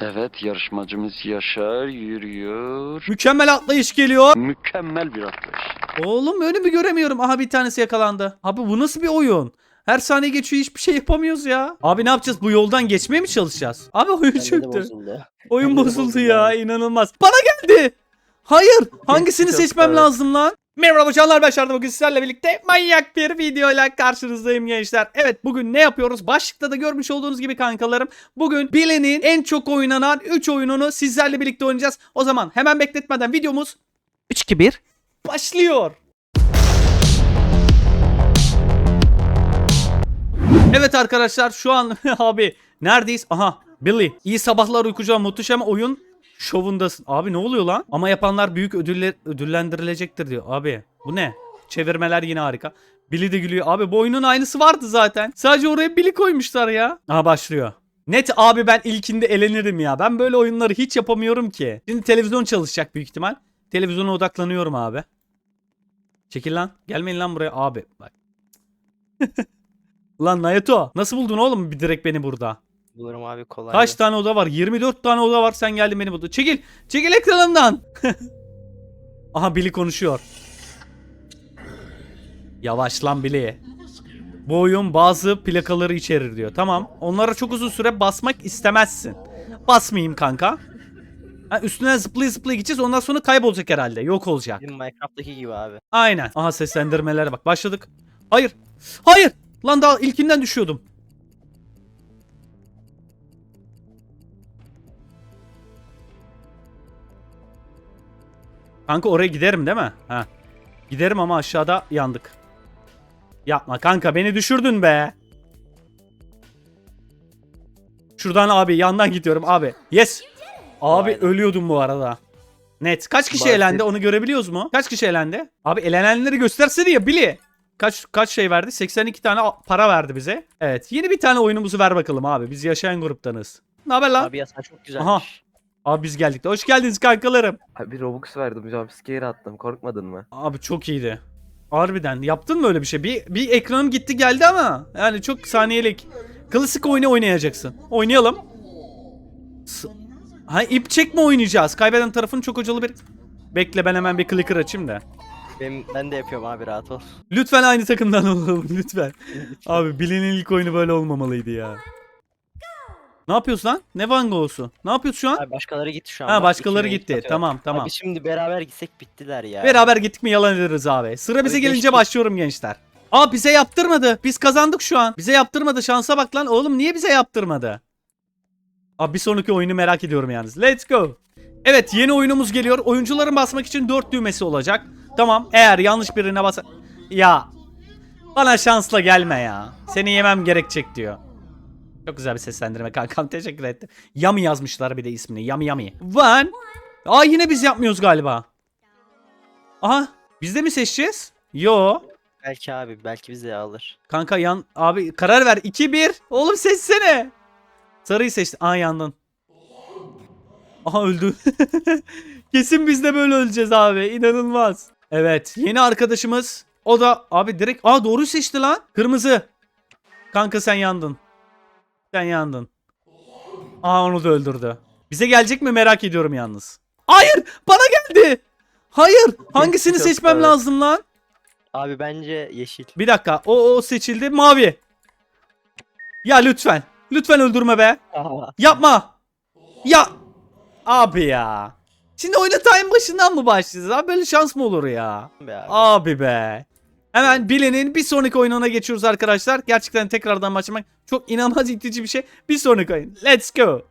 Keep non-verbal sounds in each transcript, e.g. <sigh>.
Evet yarışmacımız Yaşar yürüyor. Mükemmel atlayış geliyor. Mükemmel bir atlayış. Oğlum önümü göremiyorum. Aha bir tanesi yakalandı. Abi bu nasıl bir oyun? Her saniye geçiyor hiçbir şey yapamıyoruz ya. Abi ne yapacağız? Bu yoldan geçmeye mi çalışacağız? Abi oyun Bende çöktü. bozuldu. Oyun bozuldu bozuldu ya. inanılmaz. Bana geldi. Hayır. Hangisini seçmem lazım lan? Merhaba canlar ben Şardı bugün sizlerle birlikte manyak bir videoyla karşınızdayım gençler. Evet bugün ne yapıyoruz? Başlıkta da görmüş olduğunuz gibi kankalarım. Bugün Billy'nin en çok oynanan 3 oyununu sizlerle birlikte oynayacağız. O zaman hemen bekletmeden videomuz 3-2-1 başlıyor. Evet arkadaşlar şu an <laughs> abi neredeyiz? Aha Billy. İyi sabahlar uykucu muhteşem oyun şovundasın. Abi ne oluyor lan? Ama yapanlar büyük ödüller, ödüllendirilecektir diyor. Abi bu ne? Çevirmeler yine harika. Billy de gülüyor. Abi bu oyunun aynısı vardı zaten. Sadece oraya Billy koymuşlar ya. Aha başlıyor. Net abi ben ilkinde elenirim ya. Ben böyle oyunları hiç yapamıyorum ki. Şimdi televizyon çalışacak büyük ihtimal. Televizyona odaklanıyorum abi. Çekil lan. Gelmeyin lan buraya abi. Bak. <laughs> Lan Nayato nasıl buldun oğlum bir direkt beni burada? Bulurum abi kolay. Kaç tane oda var? 24 tane oda var. Sen geldin beni buldun. Çekil. Çekil ekranımdan. <laughs> Aha Billy konuşuyor. Yavaş lan Billy. Bu oyun bazı plakaları içerir diyor. Tamam. Onlara çok uzun süre basmak istemezsin. Basmayayım kanka. Ha, üstüne zıplaya zıplaya gideceğiz. Ondan sonra kaybolacak herhalde. Yok olacak. Bizim Minecraft'taki gibi abi. Aynen. Aha seslendirmelere bak. Başladık. Hayır. Hayır. Lan daha ilkinden düşüyordum. Kanka oraya giderim değil mi? Ha. Giderim ama aşağıda yandık. Yapma kanka beni düşürdün be. Şuradan abi yandan gidiyorum abi. Yes. Abi Aynen. ölüyordum bu arada. Net. Kaç kişi elendi onu görebiliyoruz mu? Kaç kişi elendi? Abi elenenleri göstersene ya Billy. Kaç kaç şey verdi? 82 tane para verdi bize. Evet. Yeni bir tane oyunumuzu ver bakalım abi. Biz yaşayan gruptanız. Ne haber lan? Abi, ya sen çok güzelmiş. Biz geldik de. Hoş geldiniz kankalarım. Abi Robux verdim jumpscare attım korkmadın mı? Abi çok iyiydi. Harbiden. Yaptın mı öyle bir şey? Bir, bir ekranım gitti geldi ama. Yani çok saniyelik. Klasik oyunu oynayacaksın. Oynayalım. S- ha ip çekme oynayacağız. Kaybeden tarafın çok hocalı bir... Bekle ben hemen bir clicker açayım da. Benim, ben de yapıyorum abi rahat ol. Lütfen aynı takımdan <laughs> olalım lütfen. Abi Billy'nin ilk oyunu böyle olmamalıydı ya. Ne yapıyorsun lan? Ne Van Gogh'su? Ne yapıyorsun şu an? Abi başkaları gitti şu an. Ha bak, başkaları gitti. atıyor. Tamam tamam. Abi şimdi beraber gitsek bittiler ya. Beraber gittik mi yalan ederiz abi. Sıra bize gelince geçtik. başlıyorum gençler. Aa bize yaptırmadı. Biz kazandık şu an. Bize yaptırmadı. Şansa bak lan. Oğlum niye bize yaptırmadı? Abi bir sonraki oyunu merak ediyorum yalnız. Let's go. Evet yeni oyunumuz geliyor. Oyuncuların basmak için 4 düğmesi olacak. Tamam eğer yanlış birine bas... Ya bana şansla gelme ya. Seni yemem gerekecek diyor. Çok güzel bir seslendirme kankam teşekkür ettim. Yami yazmışlar bir de ismini. Yami Yami. One. Aa yine biz yapmıyoruz galiba. Aha biz de mi seçeceğiz? Yo. Belki abi belki bizi alır. Kanka yan abi karar ver 2-1. Oğlum seçsene. Sarıyı seçti. Aa yandın. Aha öldü. <laughs> Kesin biz de böyle öleceğiz abi. İnanılmaz. Evet yeni arkadaşımız. O da abi direkt aa doğru seçti lan. Kırmızı. Kanka sen yandın. Sen yandın. Aa onu da öldürdü. Bize gelecek mi merak ediyorum yalnız. Hayır bana geldi. Hayır hangisini Çok seçmem lazım lan? Abi bence yeşil. Bir dakika. O, o seçildi. Mavi. Ya lütfen. Lütfen öldürme be. Aha. Yapma. Ya. Abi ya. Şimdi oyuna time başından mı başlayacağız? Abi böyle şans mı olur ya? Be abi. Abi be. Hemen Billy'nin bir sonraki oyununa geçiyoruz arkadaşlar. Gerçekten tekrardan başlamak çok inanılmaz itici bir şey. Bir sonraki oyun. Let's go.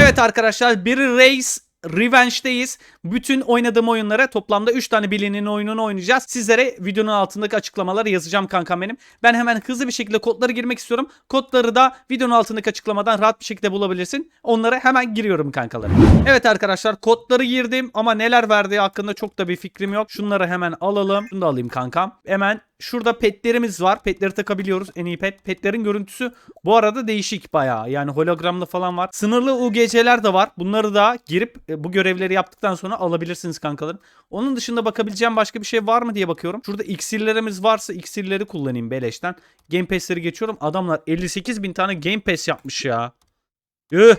Evet arkadaşlar bir Race Revenge'deyiz. Bütün oynadığım oyunlara toplamda 3 tane Billy'nin oyununu oynayacağız. Sizlere videonun altındaki açıklamaları yazacağım kankam benim. Ben hemen hızlı bir şekilde kodları girmek istiyorum. Kodları da videonun altındaki açıklamadan rahat bir şekilde bulabilirsin. Onlara hemen giriyorum kankalarım. Evet arkadaşlar kodları girdim ama neler verdiği hakkında çok da bir fikrim yok. Şunları hemen alalım. Şunu da alayım kankam. Hemen şurada petlerimiz var. Petleri takabiliyoruz. En iyi pet. Petlerin görüntüsü bu arada değişik bayağı. Yani hologramlı falan var. Sınırlı UGC'ler de var. Bunları da girip bu görevleri yaptıktan sonra alabilirsiniz kankalarım. Onun dışında bakabileceğim başka bir şey var mı diye bakıyorum. Şurada iksirlerimiz varsa iksirleri kullanayım beleşten. Game Pass'leri geçiyorum. Adamlar 58 bin tane Game Pass yapmış ya. Üh.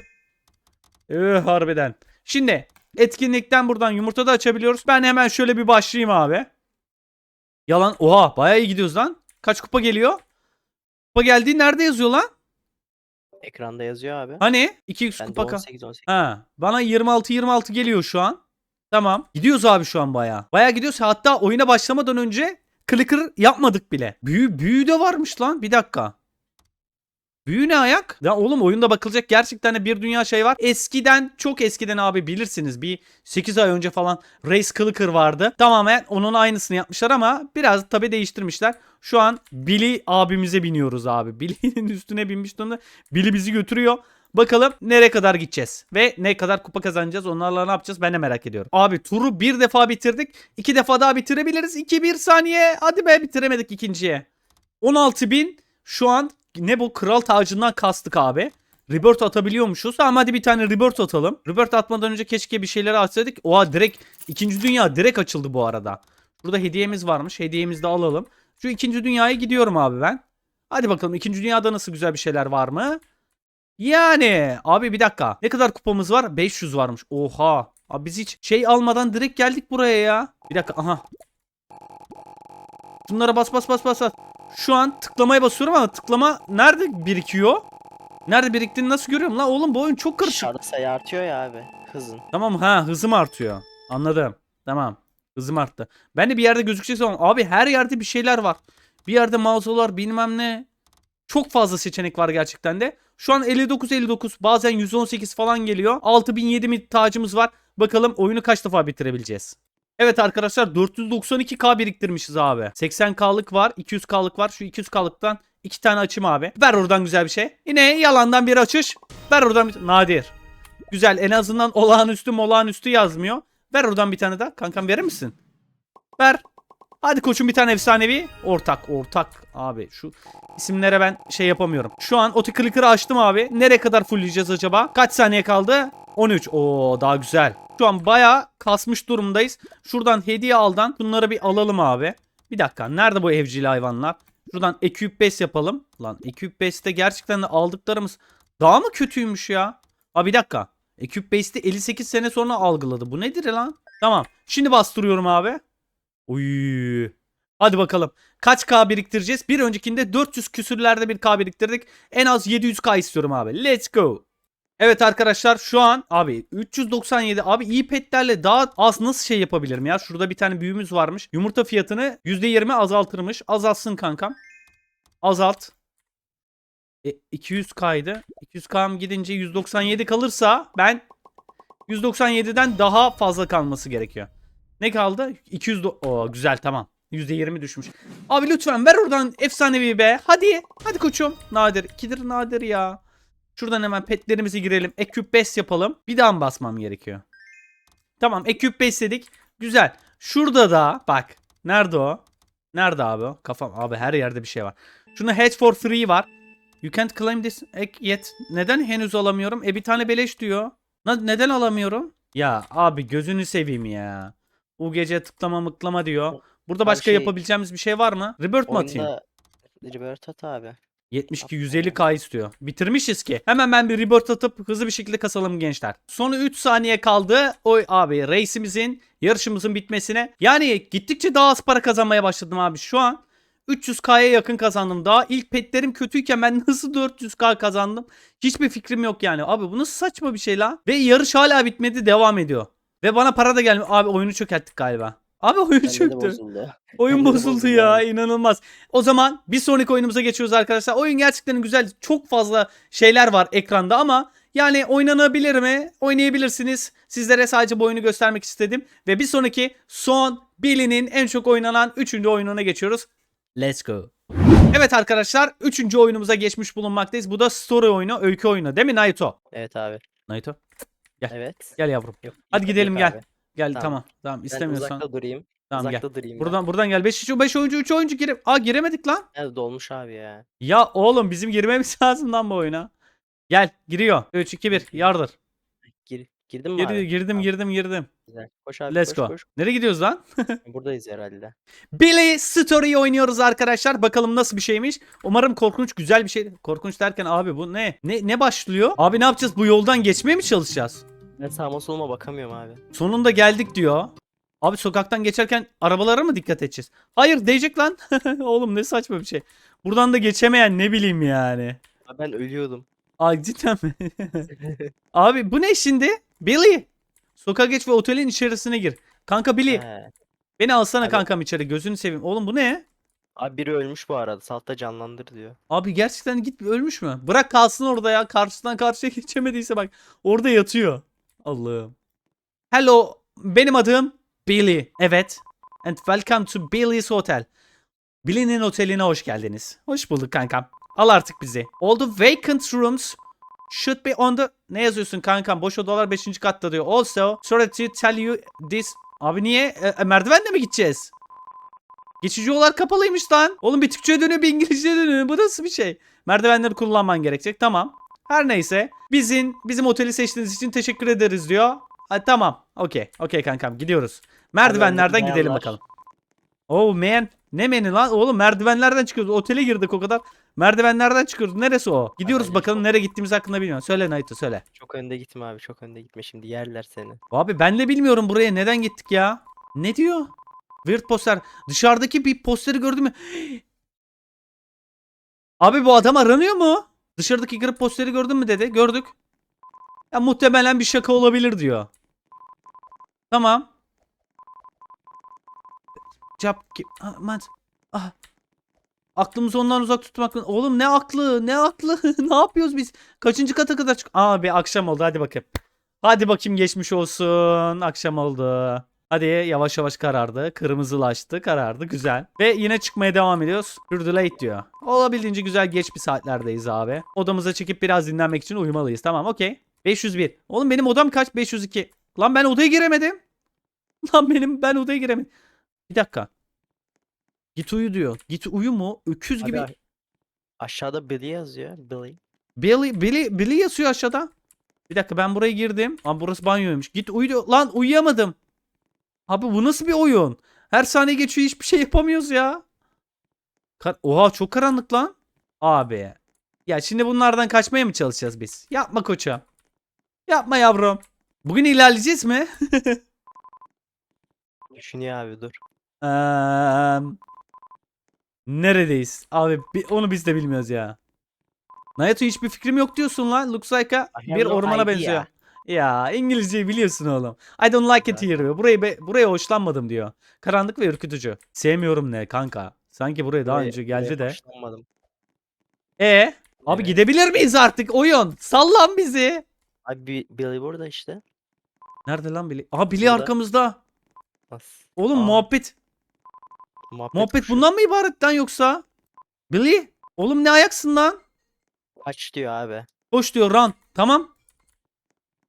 Ee, harbiden. Şimdi etkinlikten buradan yumurta da açabiliyoruz. Ben hemen şöyle bir başlayayım abi. Yalan. Oha bayağı iyi gidiyoruz lan. Kaç kupa geliyor? Kupa geldiği nerede yazıyor lan? Ekranda yazıyor abi. Hani? 2x Ben kupa ka- 18 18. Ha, bana 26 26 geliyor şu an. Tamam. Gidiyoruz abi şu an bayağı. Bayağı gidiyoruz. Hatta oyuna başlamadan önce clicker yapmadık bile. Büyü büyü de varmış lan. Bir dakika. Büyü ne ayak? Ya oğlum oyunda bakılacak gerçekten de bir dünya şey var. Eskiden çok eskiden abi bilirsiniz bir 8 ay önce falan Race Clicker vardı. Tamamen onun aynısını yapmışlar ama biraz tabi değiştirmişler. Şu an Billy abimize biniyoruz abi. <laughs> Billy'nin üstüne binmiş durumda. Billy bizi götürüyor. Bakalım nereye kadar gideceğiz ve ne kadar kupa kazanacağız onlarla ne yapacağız ben de merak ediyorum. Abi turu bir defa bitirdik. iki defa daha bitirebiliriz. 2-1 saniye. Hadi be bitiremedik ikinciye. 16.000 şu an ne bu kral tacından kastık abi. Rebirth atabiliyormuşuz. Tamam hadi bir tane Rebirth atalım. Rebirth atmadan önce keşke bir şeyleri açsaydık. Oha direkt ikinci dünya direkt açıldı bu arada. Burada hediyemiz varmış. Hediyemizi de alalım. Şu ikinci dünyaya gidiyorum abi ben. Hadi bakalım ikinci dünyada nasıl güzel bir şeyler var mı? Yani abi bir dakika. Ne kadar kupamız var? 500 varmış. Oha. Abi biz hiç şey almadan direkt geldik buraya ya. Bir dakika aha. Bunlara bas bas bas bas. bas. Şu an tıklamaya basıyorum ama tıklama nerede birikiyor? Nerede biriktiğini nasıl görüyorum lan? Oğlum bu oyun çok karışık. Dışarıda sayı artıyor ya abi. Hızın. Tamam ha hızım artıyor. Anladım. Tamam. Hızım arttı. Ben de bir yerde gözükecek zaman abi her yerde bir şeyler var. Bir yerde mağazalar bilmem ne. Çok fazla seçenek var gerçekten de. Şu an 59 59 bazen 118 falan geliyor. 6000 7000 tacımız var. Bakalım oyunu kaç defa bitirebileceğiz. Evet arkadaşlar 492k biriktirmişiz abi. 80k'lık var, 200k'lık var. Şu 200k'lıktan iki tane açayım abi. Ver oradan güzel bir şey. Yine yalandan bir açış. Ver oradan bir... Nadir. Güzel en azından olağanüstü olağanüstü yazmıyor. Ver oradan bir tane daha. Kankam verir misin? Ver. Hadi koçum bir tane efsanevi. Ortak ortak abi şu isimlere ben şey yapamıyorum. Şu an otoclicker'ı açtım abi. Nereye kadar fullleyeceğiz acaba? Kaç saniye kaldı? 13. Oo daha güzel. Şu an bayağı kasmış durumdayız. Şuradan hediye aldan bunları bir alalım abi. Bir dakika nerede bu evcil hayvanlar? Şuradan Equip Base yapalım. Lan Equip Base'te gerçekten de aldıklarımız daha mı kötüymüş ya? Abi bir dakika. Equip Base'te 58 sene sonra algıladı. Bu nedir lan? Tamam. Şimdi bastırıyorum abi. Uy. Hadi bakalım. Kaç K biriktireceğiz? Bir öncekinde 400 küsürlerde bir K biriktirdik. En az 700K istiyorum abi. Let's go. Evet arkadaşlar şu an abi 397 abi iyi daha az nasıl şey yapabilirim ya? Şurada bir tane büyümüz varmış. Yumurta fiyatını %20 azaltırmış. Azaltsın kankam. Azalt. E, 200K'ydı. 200K'm gidince 197 kalırsa ben 197'den daha fazla kalması gerekiyor. Ne kaldı? 200 do- Oo, güzel tamam. %20 düşmüş. Abi lütfen ver oradan efsanevi be. Hadi. Hadi koçum. Nadir. İkidir nadir ya. Şuradan hemen petlerimizi girelim. Equip base yapalım. Bir daha mı basmam gerekiyor? Tamam equip base dedik. Güzel. Şurada da bak. Nerede o? Nerede abi? Kafam. Abi her yerde bir şey var. Şunu hedge for free var. You can't claim this yet. Neden henüz alamıyorum? E bir tane beleş diyor. Neden alamıyorum? Ya abi gözünü seveyim ya. Bu gece tıklama mıklama diyor. Burada başka şey- yapabileceğimiz bir şey var mı? Rebirth mi atayım? Rebirth at abi. 72 150k istiyor. Bitirmişiz ki. Hemen ben bir rebirth atıp hızlı bir şekilde kasalım gençler. Sonu 3 saniye kaldı. Oy abi race'imizin, yarışımızın bitmesine. Yani gittikçe daha az para kazanmaya başladım abi. Şu an 300k'ya yakın kazandım. Daha ilk petlerim kötüyken ben <laughs> nasıl 400k kazandım? Hiçbir fikrim yok yani. Abi bu nasıl saçma bir şey la? Ve yarış hala bitmedi devam ediyor. Ve bana para da gelmiyor. Abi oyunu çökerttik galiba. Abi oyun çöktü. bozuldu. Oyun bozuldu bozuldu ya abi. inanılmaz. O zaman bir sonraki oyunumuza geçiyoruz arkadaşlar. Oyun gerçekten güzel. Çok fazla şeyler var ekranda ama yani oynanabilir mi? Oynayabilirsiniz. Sizlere sadece bu oyunu göstermek istedim. Ve bir sonraki son Billy'nin en çok oynanan 3. oyununa geçiyoruz. Let's go. Evet arkadaşlar 3. oyunumuza geçmiş bulunmaktayız. Bu da story oyunu, öykü oyunu değil mi Naito? Evet abi. Naito Evet. gel yavrum. Yok, Hadi yok gidelim, gel. abi. Gel tamam. Tamam. Tamam, Ben istemiyorsan. uzakta durayım. Tamam gel. uzakta durayım. Buradan buradan gel. 5 5 oyuncu 3 oyuncu gire. Aa giremedik lan. ben. Nerede dolmuş abi ya. Ya oğlum bizim girmemiz <laughs> lazım lan bu oyuna. Gel giriyor. 3 2 1 yardır. Gir Girdin mi Gir- abi? girdim Tamam, girdim girdim. Güzel. Koş abi Let's koş go. koş. Nereye gidiyoruz lan? Buradayız herhalde. <laughs> Billy Story oynuyoruz arkadaşlar. Bakalım nasıl bir şeymiş. Umarım korkunç güzel bir şey. Korkunç derken abi bu ne? Ne ne başlıyor? Abi ne yapacağız? Bu yoldan geçmeye mi çalışacağız? Ben sağıma soluma bakamıyorum abi. Sonunda geldik diyor. Abi sokaktan geçerken arabalara mı dikkat edeceğiz? Hayır değecek lan. <laughs> Oğlum ne saçma bir şey. Buradan da geçemeyen ne bileyim yani. Abi ben ölüyordum. Ay cidden mi? <laughs> Abi bu ne şimdi? Billy. Sokağa geç ve otelin içerisine gir. Kanka Billy He. beni alsana Abi- kankam içeri gözünü seveyim. Oğlum bu ne? Abi biri ölmüş bu arada. Saltta canlandır diyor. Abi gerçekten git ölmüş mü? Bırak kalsın orada ya. Karşıdan karşıya <laughs> geçemediyse bak. Orada yatıyor. Allah'ım. Hello. Benim adım Billy. Evet. And welcome to Billy's Hotel. Billy'nin oteline hoş geldiniz. Hoş bulduk kankam. Al artık bizi. All the vacant rooms should be on the... Ne yazıyorsun kankam? Boş odalar 5. katta diyor. Also, sorry to tell you this... Abi niye? E, e, merdivenle mi gideceğiz? Geçici yollar kapalıymış lan. Oğlum bir Türkçe dönüyor bir İngilizce dönüyor. Bu nasıl bir şey? Merdivenleri kullanman gerekecek. Tamam. Her neyse. Bizim bizim oteli seçtiğiniz için teşekkür ederiz diyor. Ha, tamam. Okey. Okey kankam gidiyoruz. Merdivenlerden gidelim bakalım. Oh man. Ne meni lan? Oğlum merdivenlerden çıkıyoruz. Otele girdik o kadar. Merdivenlerden çıkıyoruz. Neresi o? Gidiyoruz Aynen, bakalım çok- nereye gittiğimiz hakkında bilmiyorum. Söyle Naito söyle. Çok önde gitme abi. Çok önde gitme. Şimdi yerler seni. Abi ben de bilmiyorum buraya neden gittik ya. Ne diyor? Weird poster. Dışarıdaki bir posteri gördün mü? <gasps> Abi bu adam aranıyor mu? Dışarıdaki grip posteri gördün mü dedi. Gördük. Ya muhtemelen bir şaka olabilir diyor. Tamam. Cap ki aman. Ah. Aklımızı ondan uzak tutmak. Oğlum ne aklı? Ne aklı? <laughs> ne yapıyoruz biz? Kaçıncı kata kadar çık? Abi akşam oldu. Hadi bakayım. Hadi bakayım geçmiş olsun. Akşam oldu. Hadi yavaş yavaş karardı. Kırmızılaştı. Karardı. Güzel. Ve yine çıkmaya devam ediyoruz. You're late diyor. Olabildiğince güzel geç bir saatlerdeyiz abi. Odamıza çekip biraz dinlenmek için uyumalıyız. Tamam okey. 501. Oğlum benim odam kaç? 502. Lan ben odaya giremedim. <laughs> Lan benim ben odaya giremedim. Bir dakika. Git uyu diyor. Git uyu mu? Öküz gibi. aşağıda Billy yazıyor. Billy. Billy, Billy, Billy yazıyor aşağıda. Bir dakika ben buraya girdim. Ama burası banyoymuş. Git uyu diyor. Lan uyuyamadım. Abi bu nasıl bir oyun? Her saniye geçiyor hiçbir şey yapamıyoruz ya. Kar- Oha çok karanlık lan. Abi. Ya şimdi bunlardan kaçmaya mı çalışacağız biz? Yapma koçum. Yapma yavrum. Bugün ilerleyeceğiz mi? <laughs> Düşünüyor abi dur. Eee, neredeyiz? Abi bi- onu biz de bilmiyoruz ya. Nayato hiçbir fikrim yok diyorsun lan. Looks like a bir ormana benziyor. Ya İngilizceyi biliyorsun oğlum. I don't like it here diyor. Burayı be- buraya hoşlanmadım diyor. Karanlık ve ürkütücü. Sevmiyorum ne kanka. Sanki buraya daha Buraya- önce geldi buraya de. hoşlanmadım. E abi Evet. gidebilir miyiz artık oyun? Sallan bizi. Abi Bi- Billy burada işte. Nerede lan Billy? Aha Billy Burada. arkamızda. Nasıl? Oğlum Aa, muhabbet Muhabbet, muhabbet kuşu. bundan mı ibaret lan yoksa? Billy oğlum ne ayaksın lan? Kaç diyor abi. Koş diyor run. Tamam.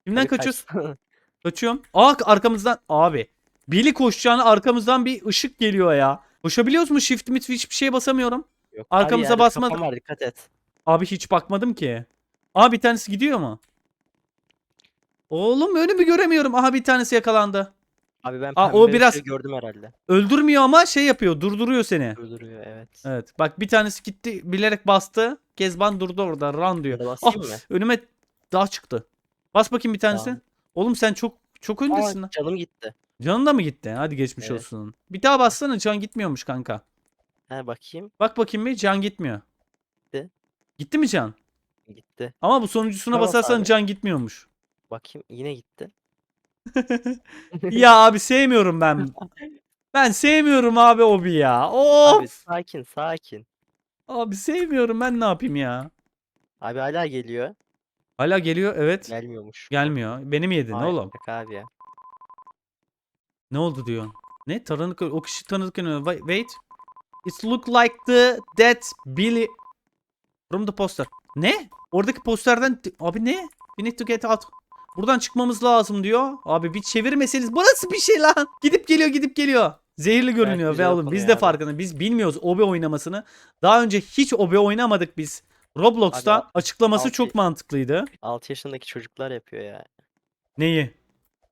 Kimden Hadi kaçıyorsun? kaç. <laughs> Kaçıyorum. Aa arkamızdan. Abi. Billy koşacağını arkamızdan bir ışık geliyor ya. Koşabiliyoruz mu? Shift mit hiçbir şeye basamıyorum. Yok, Arkamıza yerde basmadı. kafam var dikkat et. Abi hiç bakmadım ki. Aa bir tanesi gidiyor mu? Oğlum önümü göremiyorum. Aha bir tanesi yakalandı. Abi ben Aa, pembe o bir biraz- şey gördüm herhalde. Öldürmüyor ama şey yapıyor. Durduruyor seni. Durduruyor evet. Evet. Bak bir tanesi gitti bilerek bastı. Kezban durdu orada. Run diyor. Basayım Ah, mı? önüme dağ çıktı. Bas bakayım bir tanesi. Tamam. Oğlum sen çok çok öndesin Aa, lan. canım gitti. Canın da mı gitti? Hadi geçmiş Evet. olsun. Bir daha bassana can gitmiyormuş kanka. He bakayım. Bak bakayım bir can gitmiyor. Gitti. Gitti mi can? Gitti. Ama bu sonuncusuna Tamam basarsan abi. can gitmiyormuş. Bakayım yine gitti. <laughs> ya abi sevmiyorum ben. Ben sevmiyorum abi obi ya. Of. Abi sakin sakin. Abi sevmiyorum ben ne yapayım ya. Abi hala geliyor. Hala geliyor evet. Gelmiyormuş. Gelmiyor. Beni mi yedin Hayır, oğlum? yok abi ya. Ne oldu diyor. Ne? Tanıdık o kişi tanıdık görünüyor. Wait. It look like the that Billy from the poster. Ne? Oradaki posterden abi ne? We need to get out. Buradan çıkmamız lazım diyor. Abi bir çevirmeseniz bu nasıl bir şey lan? Gidip geliyor gidip geliyor. Zehirli görünüyor ve güzel oğlum biz de abi. farkında. Biz bilmiyoruz OB oynamasını. Daha önce hiç OB oynamadık biz. Roblox'ta Abi, açıklaması altı- çok mantıklıydı. 6 yaşındaki çocuklar yapıyor ya. Neyi?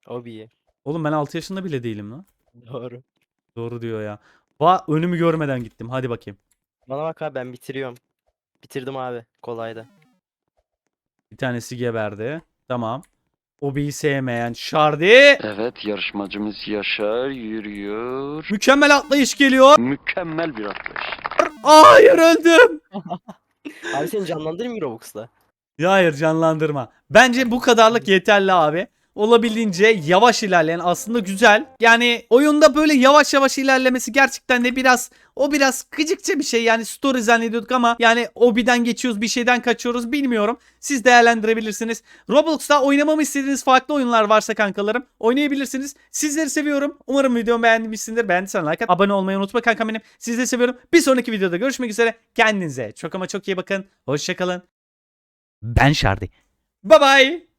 Obi'yi. Oğlum ben 6 yaşında bile değilim lan. Doğru. Doğru diyor ya. Va önümü görmeden gittim. Hadi bakayım. Bana bak abi ben bitiriyorum. Bitirdim abi. Kolaydı. Bir tanesi geberdi. Tamam. Obi'yi sevmeyen Şardi. Evet yarışmacımız Yaşar yürüyor. Mükemmel atlayış geliyor. Mükemmel bir atlayış. Hayır öldüm. <laughs> Abi seni canlandırayım mı Robux'la? Ya hayır canlandırma. Bence bu kadarlık yeterli abi. Olabildiğince yavaş ilerleyen aslında güzel. Yani oyunda böyle yavaş yavaş ilerlemesi gerçekten de biraz o biraz gıcıkça bir şey. Yani story zannediyorduk ama yani obiden geçiyoruz bir şeyden kaçıyoruz bilmiyorum. Siz değerlendirebilirsiniz. Roblox'ta oynamamı istediğiniz farklı oyunlar varsa kankalarım oynayabilirsiniz. Sizleri seviyorum. Umarım videomu beğenmişsindir. Beğendiysen like at. Abone olmayı unutma kankam benim. Sizleri seviyorum. Bir sonraki videoda görüşmek üzere. Kendinize çok ama çok iyi bakın. Hoşçakalın. Ben Şardi. Bye bye.